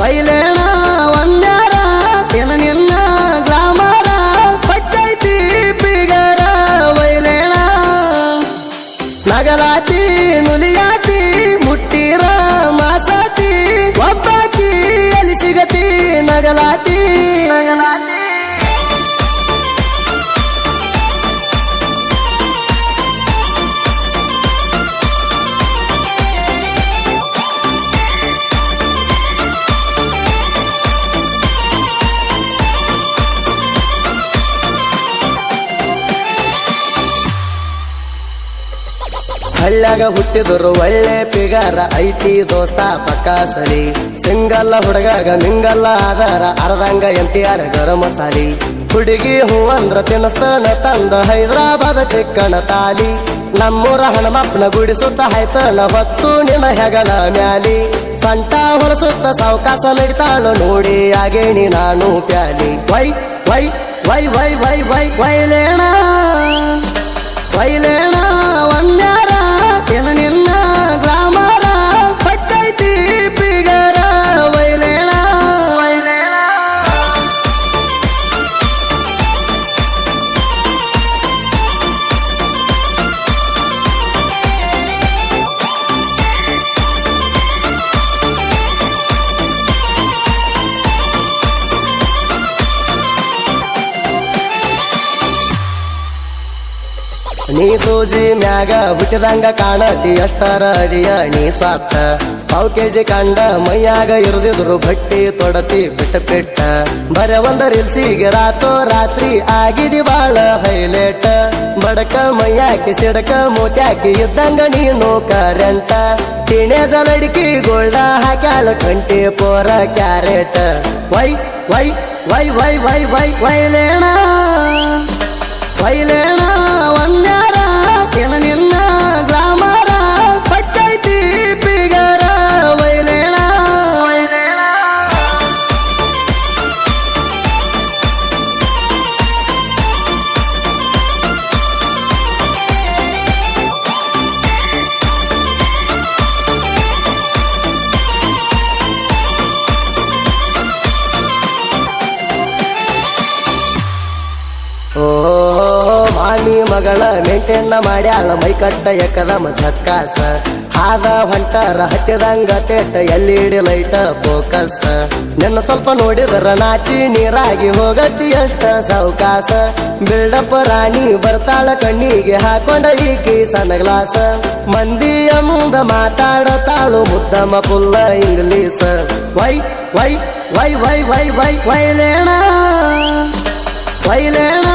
ವೈಲೇಣ ಒಂದ್ಯಾರ ಏನ ನಿನ್ನ ಗ್ಲಾಮರ ಪಚ್ಚೈತಿ ಬಿಗರ ವೈಲೇಣ ನಗಲಾತಿ ನುಲಿಯಾತಿ ಮುಟ್ಟಿರ ಹಳ್ಳ್ಯಾಗ ಹುಟ್ಟಿದ್ರು ಒಳ್ಳೆ ಪಿಗಾರ ಐತಿ ದೋಸ್ತ ಪಕ್ಕ ಸರಿ ಸಿಂಗಲ್ಲ ಹುಡುಗಾಗ ಮಿಂಗಲ್ಲ ಆಧಾರ, ಅರ್ಧಂಗ ಎಂಟಿಯಾರ ಗರಂ ಮಸಾಲಿ ಹುಡುಗಿ ಹೂವಂದ್ರ ತಿನ್ನಸ್ತನ ತಂದ ಹೈದರಾಬಾದ ಚಿಕ್ಕಣ ತಾಲಿ. ನಮ್ಮೂರ ಹಣಮಪ್ಪನ ಗುಡಿಸುತ್ತ ಹಾಯ್ತನ ಹೊತ್ತು ನಿನ್ನ ಹೆಗಲ ಮ್ಯಾಲಿ. ಸಂತ ಹೊಲಸುತ್ತ ಸಾವಕಾಶ ನಡಿತಾಳು ನೋಡಿ ಆಗೇಣಿ ನಾನು ಪ್ಯಾಲಿ. ವೈ ವೈ ವೈ ವೈ ವೈ ವೈ ವೈಲೇಣ ವೈಲೇಣ ನೀ ಸೂಜಿ ಮ್ಯಾಗ ಹುಟ್ಟಿದಂಗ ಕಾಣತಿ ಅಷ್ಟರ ಅದಿಯ ನೀ ಸ್ವಾರ್ಥ. ಪಾವ್ ಕೆಜಿ ಕಂಡ ಮೈಯಾಗ ಇರದಿದ್ರು ಬಟ್ಟಿ ತೊಡತಿ ಬಿಟ್ಟ ಬಿಟ್ಟ ಬರ ಒಂದ ರಿಲ್ಸಿಗೆ ರಾತೋ ರಾತ್ರಿ ಆಗಿದಿ ಬಾಳ ಹೈಲೈಟ್. ಬಡಕ ಮೈಯಾಕಿ ಸಿಡಕ ಮೂತ್ಯಾಕಿ ಇದ್ದಂಗ ನೀನು ಕರೆಂಟ ತಿಣೆ ಜಲಡಿಕಿ ಗೋಲ್ಡ ಹಾಕ್ಯಾಲ ಕಂಟಿ ಪೋರ ಕ್ಯಾರೆಟ್ ವೈ ವೈ ವೈ ವೈ ವೈ ವೈ ವೈಲೇಣ ವೈಲೇಣ ಮಗಳ ಮೆಂಟೆನ್ನ ಮಾಡ್ಯಾಳ ಮೈ ಕಟ್ಟ ಎಕದಮ ಝಕ್ಕಾಸ. ಹಾದ ಹೊಂಟರ ಹತ್ತಿದಂಗ ತೇಟ ಎಲ್ಲಿಡಿ ಲೈಟ ಫೋಕಸ್ ನಿನ್ನ ಸ್ವಲ್ಪ ನೋಡಿದ್ರ ನಾಚಿ ನೀರಾಗಿ ಹೋಗತಿ ಅಷ್ಟ ಸಾವಕಾಸ. ಬಿಲ್ಡಪ್ ರಾಣಿ ಬರ್ತಾಳ ಕಣ್ಣಿಗೆ ಹಾಕೊಂಡ ಈಕಿ ಸಣ್ಣ ಗ್ಲಾಸ. ಮಂದಿಯ ಮುಂದ ಮಾತಾಡತಾಳು ಮುದ್ದಮ ಪುಲ್ಲ ಇಂಗ್ಲೀಸ್. ವೈ ವೈ ವೈ ವೈ ವೈ ವೈ ವೈಲೇಣ ವೈಲೇಣ